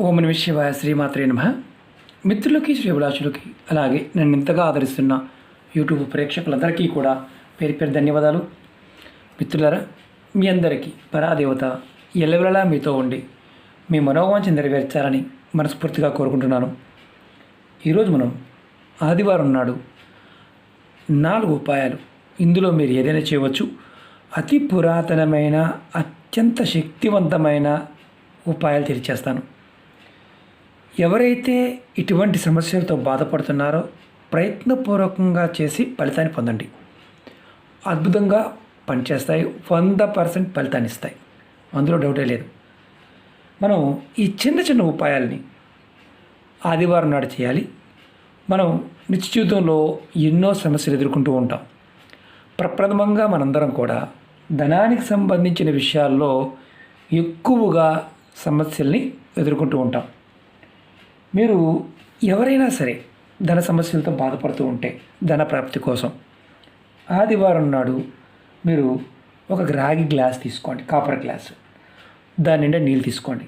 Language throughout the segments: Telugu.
ఓం నమ శివాయ శ్రీమాత్రే నమ. మిత్రులకి శ్రీభిలాషులకి అలాగే నన్ను ఇంతగా ఆదరిస్తున్న యూట్యూబ్ ప్రేక్షకులందరికీ కూడా పేరు పేరు ధన్యవాదాలు. మిత్రులరా మీ అందరికీ పరాదేవత ఎల్లవెలలా మీతో ఉండి మీ మనోవాంఛ నెరవేర్చాలని మనస్ఫూర్తిగా కోరుకుంటున్నాను. ఈరోజు మనం ఆదివారం నాడు నాలుగు ఉపాయాలు. ఇందులో మీరు ఏదైనా చేయవచ్చు. అతి పురాతనమైన అత్యంత శక్తివంతమైన ఉపాయాలు తెలియచేస్తాను. ఎవరైతే ఇటువంటి సమస్యలతో బాధపడుతున్నారో ప్రయత్నపూర్వకంగా చేసి ఫలితాన్ని పొందండి. అద్భుతంగా పనిచేస్తాయి. వంద పర్సెంట్ ఫలితాన్ని ఇస్తాయి. అందులో డౌటే లేదు. మనం ఈ చిన్న చిన్న ఉపాయాల్ని ఆదివారం నాడు చేయాలి. మనం నిత్య జీవితంలో ఎన్నో సమస్యలు ఎదుర్కొంటూ ఉంటాం. ప్రప్రథమంగా మనందరం కూడా ధనానికి సంబంధించిన విషయాల్లో ఎక్కువగా సమస్యల్ని ఎదుర్కొంటూ ఉంటాం. మీరు ఎవరైనా సరే ధన సమస్యలతో బాధపడుతూ ఉంటే ధన ప్రాప్తి కోసం ఆదివారం నాడు మీరు ఒక రాగి గ్లాస్ తీసుకోండి కాపర్ గ్లాసు. దాని నిండా నీళ్ళు తీసుకోండి.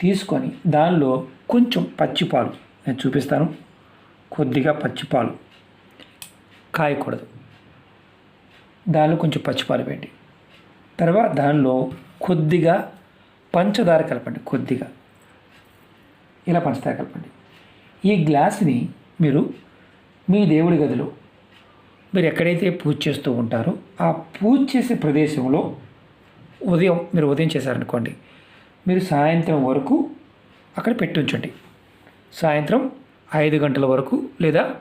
తీసుకొని దానిలో కొంచెం పచ్చిపాలు నేను చూపిస్తాను. కొద్దిగా పచ్చిపాలు కాయకూడదు. దానిలో కొంచెం పచ్చిపాలు పెట్టి తర్వాత దానిలో కొద్దిగా పంచదార కలపండి కొద్దిగా. ఇలా పంచదార కలపండి. ఈ గ్లాసుని మీరు మీ దేవుడి గదిలో మీరు ఎక్కడైతే పూజ చేస్తూ ఉంటారో ఆ పూజ చేసే ప్రదేశంలో ఉదయం మీరు ఉదయం చేశారనుకోండి మీరు సాయంత్రం వరకు అక్కడ పెట్టి ఉంచండి. సాయంత్రం ఐదు గంటల వరకు లేదా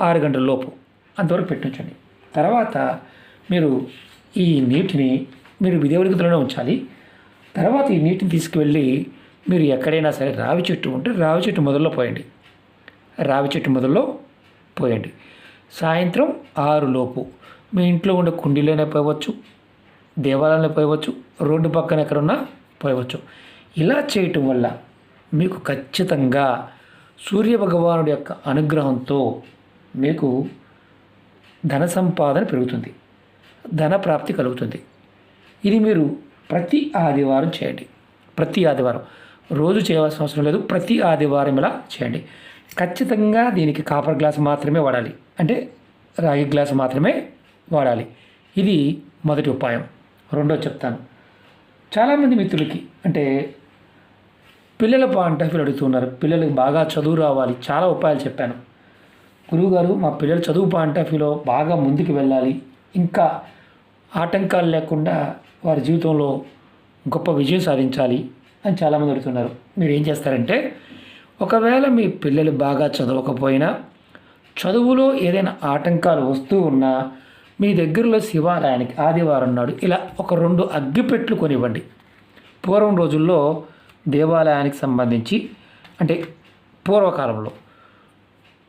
ఆరు గంటల లోపు అంతవరకు పెట్టి ఉంచండి. తర్వాత మీరు ఈ నీటిని మీరు దేవుడి గదిలోనే ఉంచాలి. తర్వాత ఈ నీటిని తీసుకువెళ్ళి మీరు ఎక్కడైనా సరే రావి చెట్టు ఉంటే రావి చెట్టు మొదల్లో పోయండి. రావి చెట్టు మొదల్లో పోయండి. సాయంత్రం ఆరులోపు మీ ఇంట్లో ఉండే కుండీలోనే పోయవచ్చు దేవాలయంలో పోయవచ్చు రోడ్డు పక్కన ఎక్కడున్నా పోయవచ్చు. ఇలా చేయటం వల్ల మీకు ఖచ్చితంగా సూర్య భగవానుడి యొక్క అనుగ్రహంతో మీకు ధన సంపాదన పెరుగుతుంది ధన ప్రాప్తి కలుగుతుంది. ఇది మీరు ప్రతి ఆదివారం చేయండి. ప్రతి ఆదివారం. రోజు చేయవలసిన అవసరం లేదు. ప్రతి ఆదివారం ఇలా చేయండి. ఖచ్చితంగా దీనికి కాపర్ గ్లాస్ మాత్రమే వాడాలి. అంటే రాగి గ్లాస్ మాత్రమే వాడాలి. ఇది మొదటి ఉపాయం. రెండో చెప్తాను. చాలామంది మిత్రులకి అంటే పిల్లల పాయింట్ ఆఫ్ వ్యూ అడుగుతున్నారు పిల్లలకి బాగా చదువు రావాలి. చాలా ఉపాయాలు చెప్పాను. గురువుగారు మా పిల్లల చదువు పాయింట్ ఆఫ్ వ్యూలో బాగా ముందుకు వెళ్ళాలి. ఇంకా ఆటంకాలు లేకుండా వారి జీవితంలో గొప్ప విజయం సాధించాలి. అని చాలామంది అడుగుతున్నారు. మీరు ఏం చేస్తారంటే ఒకవేళ మీ పిల్లలు బాగా చదవకపోయినా చదువులో ఏదైనా ఆటంకాలు వస్తూ ఉన్నా మీ దగ్గరలో శివాలయానికి ఆదివారం నాడు ఇలా ఒక రెండు అగ్గిపెట్లు కొనివ్వండి. పూర్వం రోజుల్లో దేవాలయానికి సంబంధించి అంటే పూర్వకాలంలో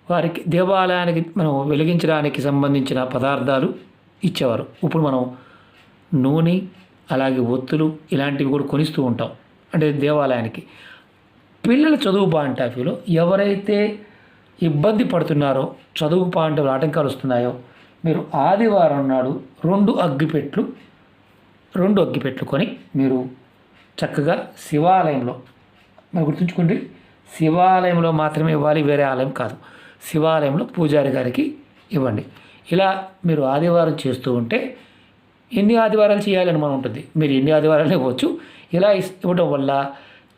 వారికి దేవాలయానికి మనం వెలిగించడానికి సంబంధించిన పదార్థాలు ఇచ్చేవారు. ఇప్పుడు మనం నూనె అలాగే ఒత్తులు ఇలాంటివి కూడా కొనిస్తూ ఉంటాం. అంటే దేవాలయానికి. పిల్లల చదువు పాయింట్ ఆఫ్ వ్యూలో ఎవరైతే ఇబ్బంది పడుతున్నారో చదువు పాయింట్ ఆటంకాలు వస్తున్నాయో మీరు ఆదివారం నాడు రెండు అగ్గిపెట్లు రెండు అగ్గిపెట్లు కొని మీరు చక్కగా శివాలయంలో మరి గుర్తుంచుకోండి శివాలయంలో మాత్రమే ఇవ్వాలి వేరే ఆలయం కాదు. శివాలయంలో పూజారి గారికి ఇవ్వండి. ఇలా మీరు ఆదివారం చేస్తూ ఉంటే ఎన్ని ఆదివారాలు చేయాలని మనం ఉంటుంది. మీరు ఎన్ని ఆదివారాలు ఇవ్వచ్చు. ఇలా ఇవ్వడం వల్ల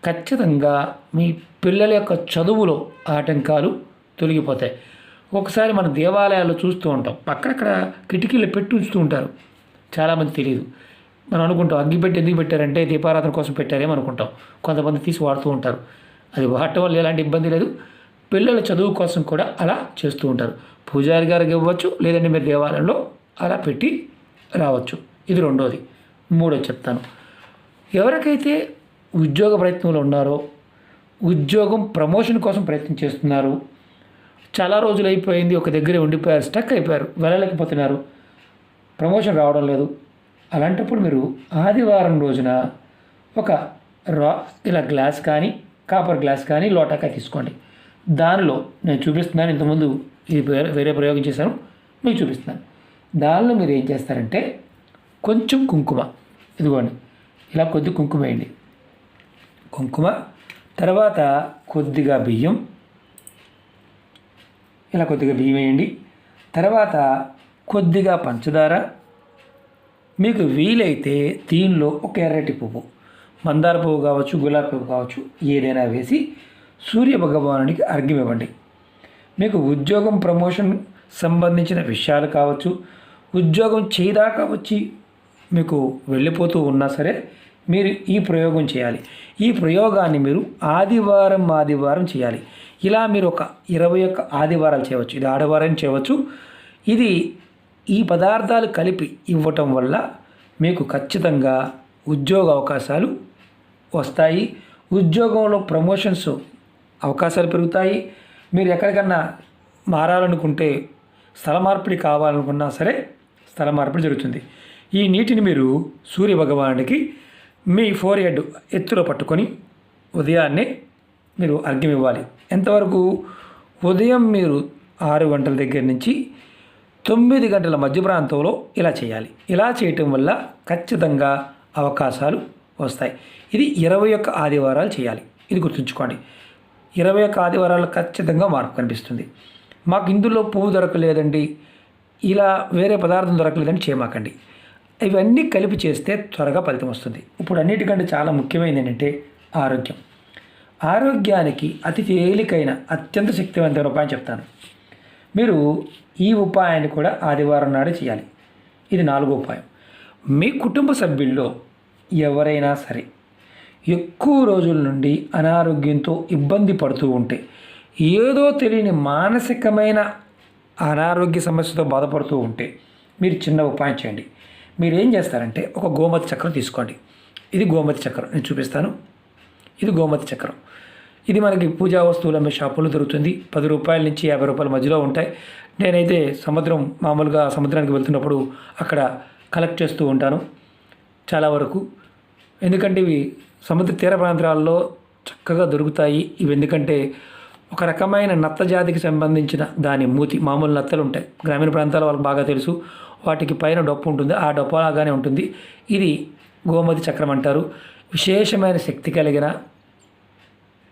ఖచ్చితంగా మీ పిల్లల యొక్క చదువులో ఆటంకాలు తొలగిపోతాయి. ఒకసారి మన దేవాలయాల్లో చూస్తూ ఉంటాం. అక్కడక్కడ కిటికీలు పెట్టి ఉంచుతూ ఉంటారు. చాలామంది తెలియదు. మనం అనుకుంటాం అగ్గి పెట్టి ఎందుకు పెట్టారంటే దీపారాధన కోసం పెట్టారేమో అనుకుంటాం. కొంతమంది తీసి వాడుతూ ఉంటారు. అది వాడటం వల్ల ఎలాంటి ఇబ్బంది లేదు. పిల్లల చదువు కోసం కూడా అలా చేస్తూ ఉంటారు. పూజారి గారికి ఇవ్వచ్చు. లేదంటే మీరు దేవాలయంలో అలా పెట్టి రావచ్చు. ఇది రెండోది. మూడో చెప్తాను. ఎవరికైతే ఉద్యోగ ప్రయత్నంలో ఉన్నారో ఉద్యోగం ప్రమోషన్ కోసం ప్రయత్నం చేస్తున్నారు చాలా రోజులు అయిపోయింది ఒక దగ్గరే ఉండిపోయారు స్టక్ అయిపోయారు వెళ్ళలేకపోతున్నారు ప్రమోషన్ రావడం లేదు. అలాంటప్పుడు మీరు ఆదివారం రోజున ఒక రా ఇలా గ్లాస్ కానీ కాపర్ గ్లాస్ కానీ లోటాకాయ తీసుకోండి. దానిలో నేను చూపిస్తున్నాను ఇంతకుముందు ఇది వేరే వేరే ప్రయోగం చేశాను మీకు చూపిస్తున్నాను. దానిలో మీరు ఏం చేస్తారంటే కొంచెం కుంకుమ. ఇదిగోండి ఇలా కొద్ది కుంకుమ వేయండి. కుంకుమ తర్వాత కొద్దిగా బియ్యం. ఇలా కొద్దిగా బియ్యం వేయండి. తర్వాత కొద్దిగా పంచదార. మీకు వీలైతే దీనిలో ఒక ఎర్రటి పువ్వు మందార పువ్వు కావచ్చు గులాబీ పువ్వు కావచ్చు ఏదైనా వేసి సూర్య భగవానునికి అర్ఘ్యం ఇవ్వండి మీకు ఉద్యోగం ప్రమోషన్ సంబంధించిన విషయాలు కావచ్చు ఉద్యోగం చేయదాకా వచ్చి మీకు వెళ్ళిపోతూ ఉన్నా సరే మీరు ఈ ప్రయోగం చేయాలి. ఈ ప్రయోగాన్ని మీరు ఆదివారం ఆదివారం చేయాలి. ఇలా మీరు ఒక ఇరవై ఒక్క ఆదివారాలు చేయవచ్చు. ఇది ఆడవారం చేయవచ్చు. ఇది ఈ పదార్థాలు కలిపి ఇవ్వటం వల్ల మీకు ఖచ్చితంగా ఉద్యోగ అవకాశాలు వస్తాయి. ఉద్యోగంలో ప్రమోషన్స్ అవకాశాలు పెరుగుతాయి. మీరు ఎక్కడికన్నా మారాలనుకుంటే స్థల మార్పిడి కావాలనుకున్నా సరే స్థల మార్పిడి జరుగుతుంది. ఈ నీటిని మీరు సూర్య భగవానుడికి మీ ఫోర్ హెడ్ ఎత్తులో పట్టుకొని ఉదయాన్నే మీరు అర్ఘ్యం ఇవ్వాలి. ఎంతవరకు ఉదయం మీరు ఆరు గంటల దగ్గర నుంచి తొమ్మిది గంటల మధ్య ప్రాంతంలో ఇలా చేయాలి. ఇలా చేయటం వల్ల ఖచ్చితంగా అవకాశాలు వస్తాయి. ఇది ఇరవై ఒక్క ఆదివారాలు చేయాలి. ఇది గుర్తుంచుకోండి. ఇరవై ఒక్క ఆదివారాలు ఖచ్చితంగా మార్పు కనిపిస్తుంది. మాకు ఇందులో పువ్వు దొరకలేదండి. ఇలా వేరే పదార్థం దొరకలేదని చేయమాకండి ఇవన్నీ కలిపి చేస్తే త్వరగా ఫలితం వస్తుంది. ఇప్పుడు అన్నిటికంటే చాలా ముఖ్యమైనది ఏంటంటే ఆరోగ్యం. ఆరోగ్యానికి అతి తేలికైన అత్యంత శక్తివంతమైన ఉపాయం చెప్తాను. మీరు ఈ ఉపాయాన్ని కూడా ఆదివారం నాడు చేయాలి. ఇది నాలుగో ఉపాయం. మీ కుటుంబ సభ్యుల్లో ఎవరైనా సరే ఎక్కువ రోజుల నుండి అనారోగ్యంతో ఇబ్బంది పడుతూ ఉంటే ఏదో తెలియని మానసికమైన అనారోగ్య సమస్యతో బాధపడుతూ ఉంటే మీరు చిన్న ఉపాయం చేయండి. మీరు ఏం చేస్తారంటే ఒక గోమతి చక్రం తీసుకోండి. ఇది గోమతి చక్రం. నేను చూపిస్తాను. ఇది గోమతి చక్రం. ఇది మనకి పూజా వస్తువులు అమ్మే షాపులో దొరుకుతుంది. పది రూపాయల నుంచి యాభై రూపాయల మధ్యలో ఉంటాయి. నేనైతే సముద్రం మామూలుగా సముద్రానికి వెళ్తున్నప్పుడు అక్కడ కలెక్ట్ చేస్తూ ఉంటాను. చాలా వరకు. ఎందుకంటే ఇవి సముద్ర తీర ప్రాంతాల్లో చక్కగా దొరుకుతాయి. ఇవి ఎందుకంటే ఒక రకమైన నత్త జాతికి సంబంధించిన దాని మూతి మామూలు నత్తలు ఉంటాయి. గ్రామీణ ప్రాంతాల వాళ్ళకి బాగా తెలుసు. వాటికి పైన డొప్పు ఉంటుంది. ఆ డొప్ప లాగానే ఉంటుంది. ఇది గోమతి చక్రం అంటారు. విశేషమైన శక్తి కలిగిన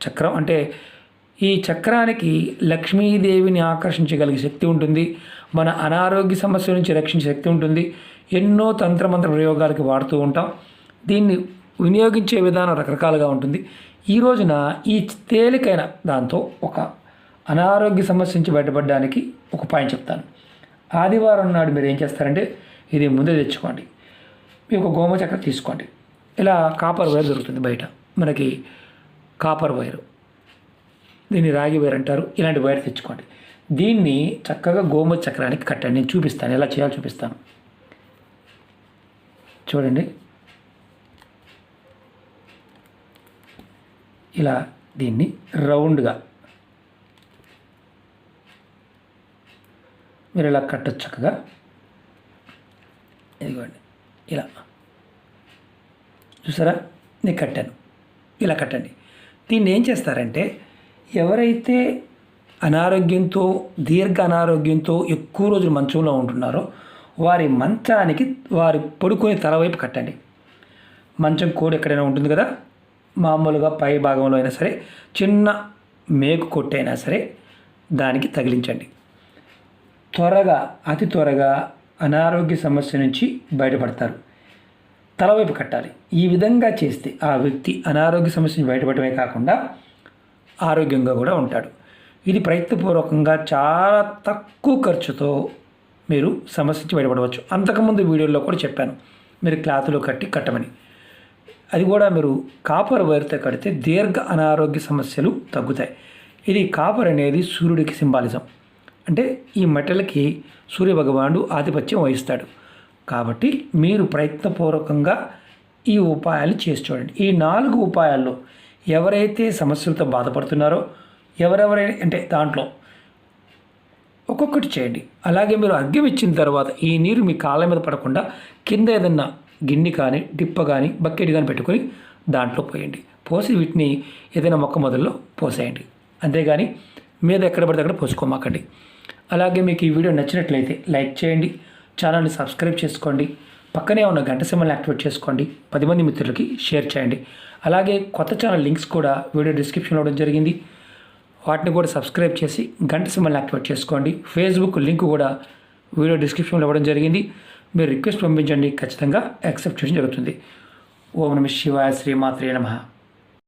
చక్రం. అంటే ఈ చక్రానికి లక్ష్మీదేవిని ఆకర్షించగలిగే శక్తి ఉంటుంది. మన అనారోగ్య సమస్య నుంచి రక్షించే శక్తి ఉంటుంది. ఎన్నో తంత్రమంత్ర ప్రయోగాలకి వాడుతూ ఉంటాం. దీన్ని వినియోగించే విధానం రకరకాలుగా ఉంటుంది. ఈ రోజున ఈ తేలికైన దాంతో ఒక అనారోగ్య సమస్య నుంచి బయటపడడానికి ఒక ఉపాయం చెప్తాను. ఆదివారం నాడు మీరు ఏం చేస్తారంటే ఇది ముందే తెచ్చుకోండి. మీ ఒక గోమ చక్రం తీసుకోండి. ఇలా కాపర్ వైర్ దొరుకుతుంది బయట. మనకి కాపర్ వైరు. దీన్ని రాగి వైర్ అంటారు. ఇలాంటి వైర్ తెచ్చుకోండి. దీన్ని చక్కగా గోమ చక్రానికి కట్టండి. నేను చూపిస్తాను. ఎలా చేయాలో చూపిస్తాను. చూడండి. ఇలా దీన్ని రౌండ్గా. మీరు ఇలా కట్టొచ్చు చక్కగా ఇదిగోండి ఇలా. చూసారా? నేను కట్టాను. ఇలా కట్టండి. దీన్ని ఏం చేస్తారంటే ఎవరైతే అనారోగ్యంతో దీర్ఘ అనారోగ్యంతో ఎక్కువ రోజులు మంచంలో ఉంటున్నారో వారి మంచానికి వారి పడుకునే తల వైపు కట్టండి. మంచం కోడి ఎక్కడైనా ఉంటుంది కదా? మామూలుగా పై భాగంలో అయినా సరే చిన్న మేకు కొట్టైనా సరే దానికి తగిలించండి. త్వరగా అతి త్వరగా అనారోగ్య సమస్య నుంచి బయటపడతారు. తలవైపు కట్టాలి. ఈ విధంగా చేస్తే ఆ వ్యక్తి అనారోగ్య సమస్యను బయటపడమే కాకుండా ఆరోగ్యంగా కూడా ఉంటాడు. ఇది ప్రయత్నపూర్వకంగా చాలా తక్కువ ఖర్చుతో మీరు సమస్య నుంచి బయటపడవచ్చు. అంతకుముందు వీడియోలో కూడా చెప్పాను. మీరు క్లాతులో కట్టి కట్టమని. అది కూడా మీరు కాపర్ వైర్తో కడితే దీర్ఘ అనారోగ్య సమస్యలు తగ్గుతాయి. ఇది కాపర్ అనేది సూర్యుడికి సింబాలిజం. అంటే ఈ మెటల్కి సూర్య భగవానుడు ఆధిపత్యం వహిస్తాడు. కాబట్టి మీరు ప్రయత్నపూర్వకంగా ఈ ఉపాయాలు చేసి చూడండి. ఈ నాలుగు ఉపాయాల్లో ఎవరైతే సమస్యలతో బాధపడుతున్నారో ఎవరెవరై అంటే దాంట్లో ఒక్కొక్కటి చేయండి. అలాగే మీరు అర్ఘ్యం ఇచ్చిన తర్వాత ఈ నీరు మీ కాళ్ళ మీద పడకుండా కింద ఏదన్నా గిన్నె కానీ డిప్ప కానీ బకెట్ కానీ పెట్టుకొని దాంట్లో పోయండి. పోసి వీటిని ఏదైనా మొక్క మొదల్లో పోసేయండి. అంతేగాని మీద ఎక్కడ పడితే అక్కడ పోసుకోమాకండి. అలాగే మీకు ఈ వీడియో నచ్చినట్లయితే లైక్ చేయండి ఛానల్ని సబ్స్క్రైబ్ చేసుకోండి పక్కనే ఉన్న గంట సింబల్ని యాక్టివేట్ చేసుకోండి పది మంది మిత్రులకి షేర్ చేయండి. అలాగే కొత్త ఛానల్ లింక్స్ కూడా వీడియో డిస్క్రిప్షన్లో ఇవ్వడం జరిగింది. వాటిని కూడా సబ్స్క్రైబ్ చేసి గంట సింబల్ని యాక్టివేట్ చేసుకోండి. ఫేస్బుక్ లింక్ కూడా వీడియో డిస్క్రిప్షన్లో ఇవ్వడం జరిగింది. మీరు రిక్వెస్ట్ పంపించండి ఖచ్చితంగా యాక్సెప్ట్ చేయడం జరుగుతుంది. ఓం నమ శివాయ శ్రీమాత్రే నమ.